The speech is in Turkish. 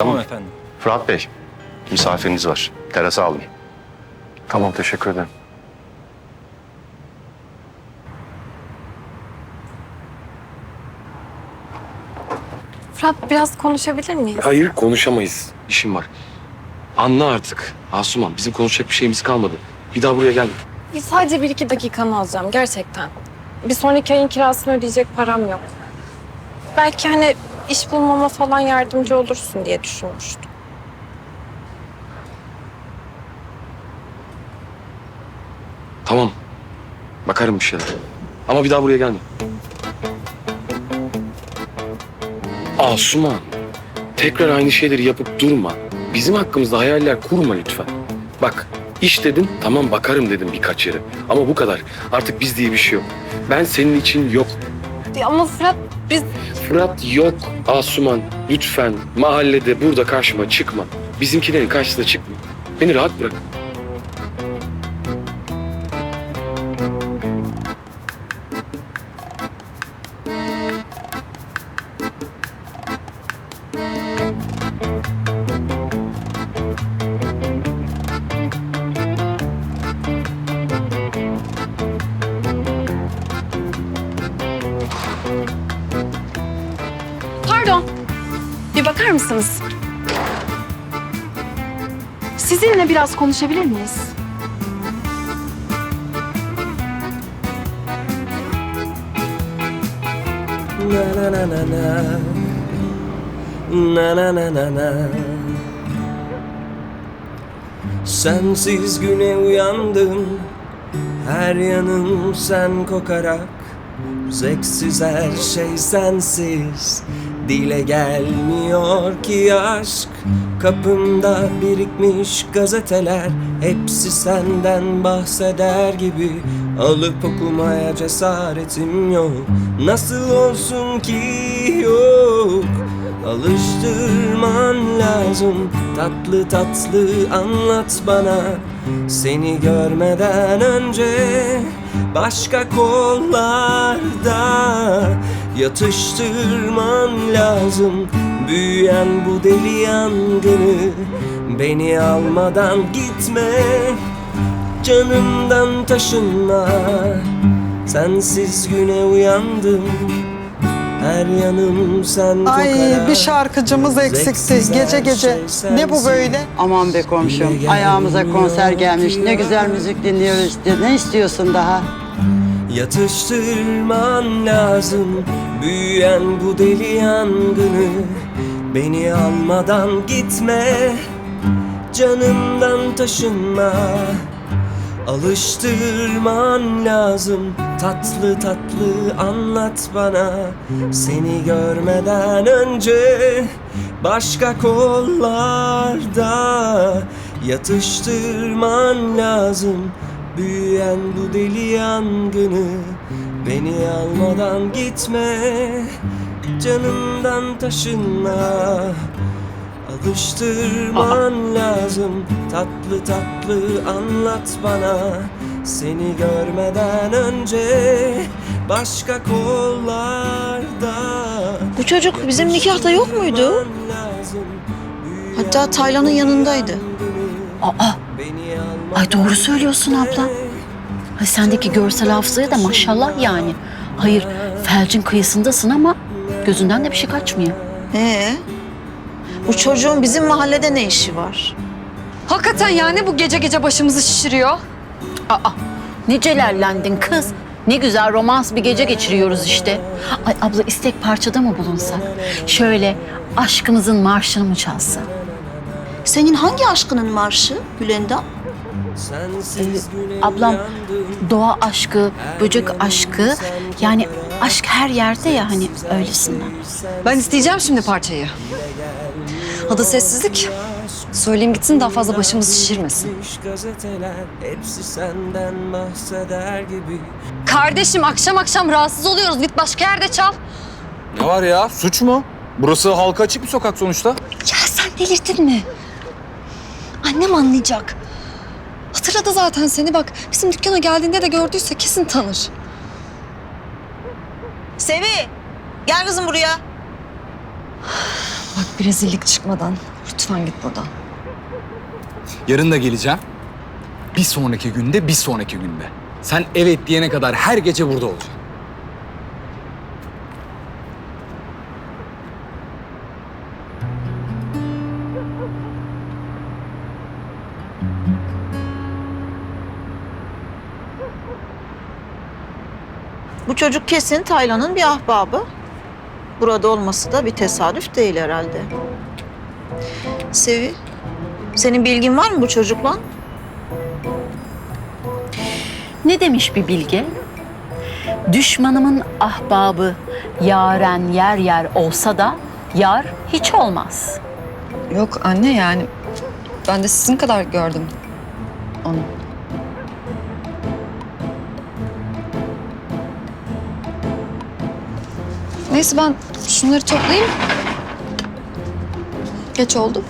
Tamam efendim. Fırat Bey, misafiriniz var. Terasa alın. Tamam teşekkür ederim. Fırat biraz konuşabilir miyiz? Hayır konuşamayız. İşim var. Anla artık. Asuman bizim konuşacak bir şeyimiz kalmadı. Bir daha buraya gelme. Bir sadece bir iki dakikanı alacağım gerçekten. Bir sonraki ayın kirasını ödeyecek param yok. Belki hani iş bulmama falan yardımcı olursun diye düşünmüştüm. Tamam. Bakarım bir şeyler. Ama bir daha buraya gelme. Asuman. Tekrar aynı şeyleri yapıp durma. Bizim hakkımızda hayaller kurma lütfen. Bak iş dedin tamam bakarım dedim birkaç yere. Ama bu kadar. Artık biz diye bir şey yok. Ben senin için yok. Ama Fırat biz Fırat yok Asuman. Lütfen mahallede burada karşıma çıkma. Bizimkilerin karşısına çıkma. Beni rahat bırak. Pardon. Bir bakar mısınız? Sizinle biraz konuşabilir miyiz? Na na na na na Na na na na na Sensiz güne uyandım Her yanım sen kokarak Zevksiz her şey sensiz. Dile gelmiyor ki aşk. Kapımda birikmiş gazeteler. Hepsi senden bahseder gibi. Alıp okumaya cesaretim yok. Nasıl olsun ki yok? Alıştırman lazım. Tatlı tatlı anlat bana. Seni görmeden önce Başka kollarda Yatıştırman lazım. Büyüyen bu deli yangını Beni almadan gitme. Canımdan taşınma. Sensiz güne uyandım Her yanım sen Ay bir şarkıcımız eksikti gece her gece. şey Ne bu böyle? Aman be komşum, ayağımıza konser gelmiş. Ne güzel müzik dinliyoruz. Ne istiyorsun daha? Yatıştırman lazım Büyüyen bu deli yangını Beni almadan gitme Canımdan taşınma Alıştırman lazım. Tatlı tatlı anlat bana. Seni görmeden önce Başka kollarda Yatıştırman lazım. Büyüyen bu deli yangını Beni almadan gitme. Canımdan taşınma Alıştırman lazım Tatlı tatlı anlat bana Seni görmeden önce Başka kollarda Bu çocuk bizim nikahta yok muydu? Hatta Taylan'ın yanındaydı. Aa, ay doğru söylüyorsun abla. Ay sendeki görsel hafızaya da maşallah yani. Hayır, felcin kıyısındasın ama gözünden de bir şey kaçmıyor. Ee, bu çocuğun bizim mahallede ne işi var? Hakikaten yani bu gece gece başımızı şişiriyor. Aa, ne celallendin kız. Ne güzel romans bir gece geçiriyoruz işte. Ay abla istek parçada mı bulunsak? Şöyle aşkımızın marşını mı çalsa? Senin hangi aşkının marşı Gülendam? Sensiz güne ablam doğa aşkı, böcek aşkı yani aşk her yerde ya hani öylesinden. Ben isteyeceğim şimdi parçayı. Adı sessizlik. Söyleyeyim gitsin daha fazla başımızı şişirmesin. Düş gazeteler hepsi senden bahseder gibi Kardeşim akşam akşam rahatsız oluyoruz. Git başka yerde çal. Ne var ya? Suç mu? Burası halka açık bir sokak sonuçta. Ya sen delirdin mi? Annem anlayacak. Hatırladı zaten seni bak. Bizim dükkana geldiğinde de gördüyse kesin tanır. Sevi, gel kızım buraya. Bak Bir rezillik çıkmadan. Lütfen git buradan. Yarın da geleceğim. Bir sonraki günde, bir sonraki günde. Sen evet diyene kadar her gece burada olacağım. Bu çocuk kesin Taylan'ın bir ahbabı. Burada olması da bir tesadüf değil herhalde. Sevi, senin bilgin var mı bu çocukla? Ne demiş bir bilge? Düşmanımın ahbabı yaren yer yer olsa da yar hiç olmaz. Yok anne yani ben de sizin kadar gördüm onu. Neyse ben şunları toplayayım. Geç oldu.